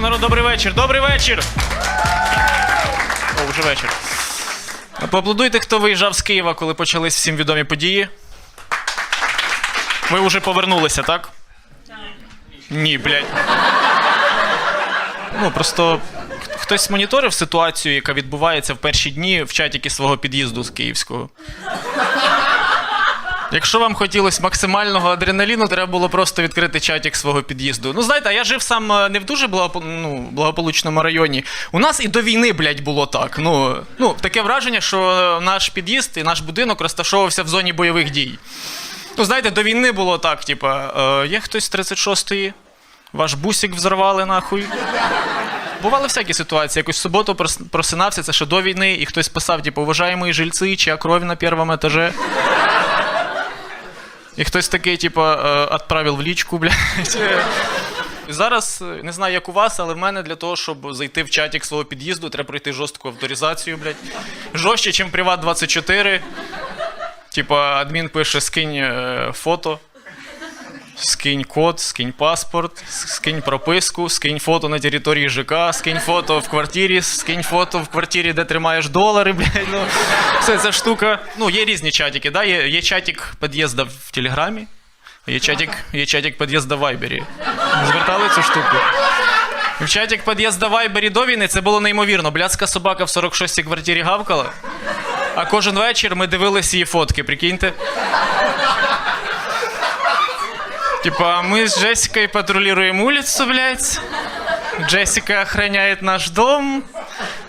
що, народ, добрий вечір. Добрий вечір. О, вже вечір. Поаплодуйте, хто виїжджав з Києва, коли почались всім відомі події. Ви вже повернулися, так? Ні, блядь. Ну, просто хтось моніторив ситуацію, яка відбувається в перші дні в чаті свого під'їзду з Київського. Якщо вам хотілося максимального адреналіну, треба було просто відкрити чатик свого під'їзду. Ну, знаєте, а я жив сам е, не в дуже ну, благополучному районі. У нас і до війни, блядь, було так. Ну, ну, таке враження, що е, наш під'їзд і наш будинок розташовувався в зоні бойових дій. Ну, знаєте, до війни було так, типа, е, є хтось з 36-ї, ваш бусик взорвали нахуй. Бували всякі ситуації. Якусь в суботу просинався, це ще до війни, і хтось писав, типу, уважаємо жильці, чия кров на першому етаже. І хтось такий, типу, відправив в лічку, блядь. Зараз е, не знаю, як у вас, але в мене для того, щоб зайти в чатік свого під'їзду, треба пройти жорстку авторизацію, блядь. Жорстче, ніж Приват 24. Типа, адмін пише: скинь е, фото, скинь код, скинь паспорт, скинь прописку, скинь фото на території ЖК, скинь фото в квартирі, скинь фото в квартирі, де тримаєш долари, блядь. Ну, все ця штука. Ну, є різні чатики, да? є, є чатик під'їзду в Телеграмі, є чатик, є чатик під'їзду в Вайбері. Звертали цю штуку? В чатик під'їзду в Вайбері до війни це було неймовірно. Блядська собака в 46-й квартирі гавкала. А кожен вечір ми дивилися її фотки, прикиньте. Типа, мы с Джессикой патрулируем улицу, блядь. Джессика охраняет наш дом.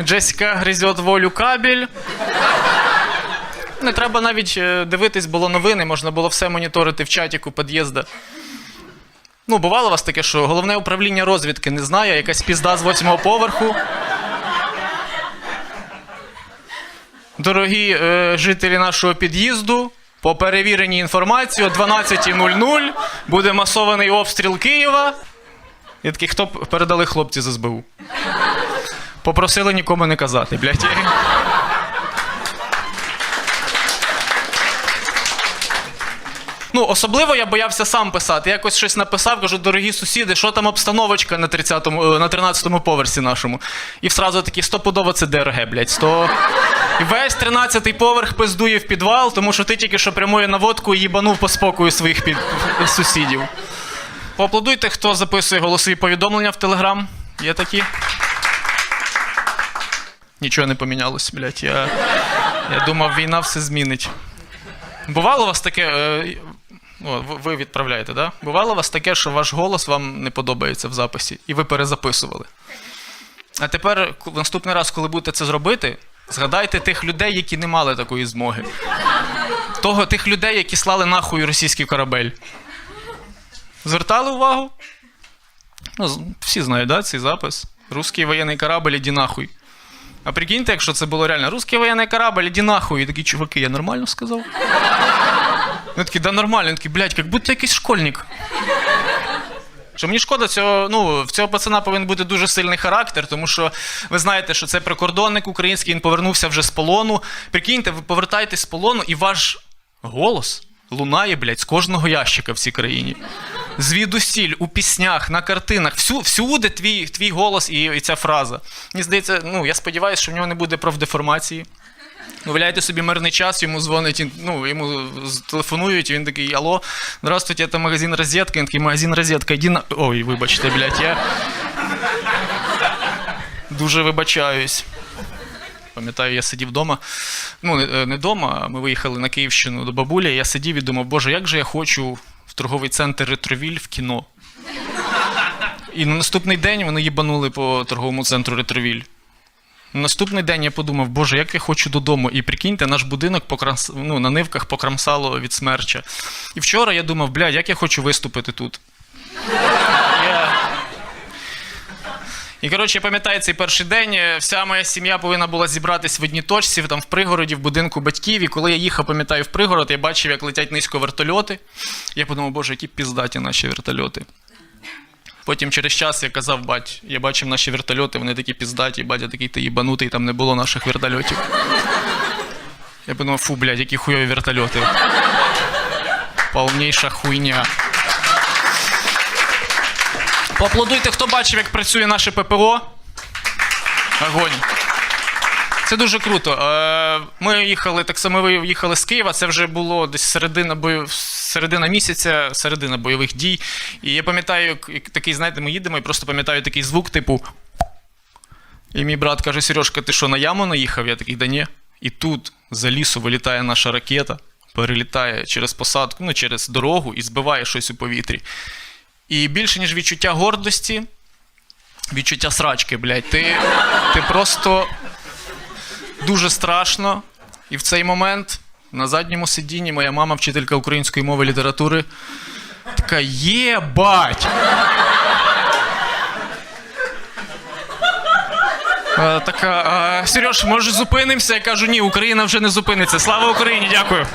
Джессика гризет волю кабель. Не треба навіть е, дивитись, було новини, можна було все моніторити в чатіку під'їзда. Ну, бувало у вас таке, що головне управління розвідки не знає, якась пізда з восьмого поверху. Дорогі е, жителі нашого під'їзду, по перевіреній інформації о 12.00 буде масований обстріл Києва. Я такий, хто передали хлопці з СБУ? Попросили нікому не казати, блядь. Ну, особливо я боявся сам писати. Я якось щось написав, кажу, дорогі сусіди, що там обстановочка на 30-му, е, на 13-му поверсі нашому. І сразу такі стопудово це ДРГ, блядь, 100. І весь 13-й поверх пиздує в підвал, тому що ти тільки що прямою наводку їбанув по спокою своїх під... сусідів. Поаплодуйте, хто записує голосові повідомлення в Телеграм. Є такі. Нічого не помінялось, блядь. Я, я думав, війна все змінить. Бувало у вас таке. О, ви- відправляєте, да? Бувало у вас таке, що ваш голос вам не подобається в записі, і ви перезаписували. А тепер, наступний раз, коли будете це зробити, згадайте тих людей, які не мали такої змоги. Того, тих людей, які слали нахуй російський корабель. Звертали увагу? Ну, всі знають, да, цей запис. Русський воєнний корабль, іди нахуй. А прикиньте, якщо це було реально. Русський воєнний корабль, іди нахуй. І такі чуваки, я нормально сказав? Вони такі, да нормально. Він такий, блядь, як будто якийсь школьник. Що мені шкода, цього, ну, в цього пацана повинен бути дуже сильний характер, тому що ви знаєте, що це прикордонник український, він повернувся вже з полону. Прикиньте, ви повертаєтесь з полону, і ваш голос лунає, блядь, з кожного ящика в цій країні. Звідусіль, у піснях, на картинах, всю, всюди твій, твій голос і, і ця фраза. Мені здається, ну, я сподіваюся, що в нього не буде профдеформації. Уявляєте собі мирний час, йому дзвонить, ну, йому телефонують, і він такий, алло, здравствуйте, це магазин розетка. Він такий, магазин розетка, іди на. Ой, вибачте, блядь, я. Дуже вибачаюсь. Пам'ятаю, я сидів вдома. Ну, не вдома, ми виїхали на Київщину до бабулі. Я сидів і думав, боже, як же я хочу в торговий центр Ретровіль в кіно. І на наступний день вони їбанули по торговому центру Ретровіль. На Наступний день я подумав, боже, як я хочу додому. І прикиньте, наш будинок покрамс... ну, на нивках покрамсало від смерча. І вчора я думав, блядь, як я хочу виступити тут. І коротше, я пам'ятаю цей перший день. Вся моя сім'я повинна була зібратись в одній точці, там в пригороді, в будинку батьків. І коли я їхав, пам'ятаю, в пригород, я бачив, як летять низько вертольоти. Я подумав, боже, які піздаті наші вертольоти. Потім через час я казав, бать, я бачив наші вертольоти, вони такі піздаті, батя такий ти їбанутий, там не було наших вертольотів. Я подумав, фу, блядь, які хуйові вертольоти. Повніша хуйня. Поаплодуйте, хто бачив, як працює наше ППО. Огонь. Це дуже круто. Е, Ми їхали, так само ви їхали з Києва, це вже було десь середина, бою, середина місяця, середина бойових дій. І я пам'ятаю, такий, знаєте, ми їдемо і просто пам'ятаю такий звук, типу. І мій брат каже: Сережка, ти що, на яму наїхав? Я такий, да ні. І тут за лісу вилітає наша ракета, перелітає через посадку, ну, через дорогу і збиває щось у повітрі. І більше, ніж відчуття гордості, відчуття срачки, блядь. Ти, ти просто дуже страшно. І в цей момент на задньому сидінні моя мама, вчителька української мови і літератури, така єбать! бать. Така, «Е, Сереж, може зупинимося? Я кажу, ні, Україна вже не зупиниться. Слава Україні, дякую.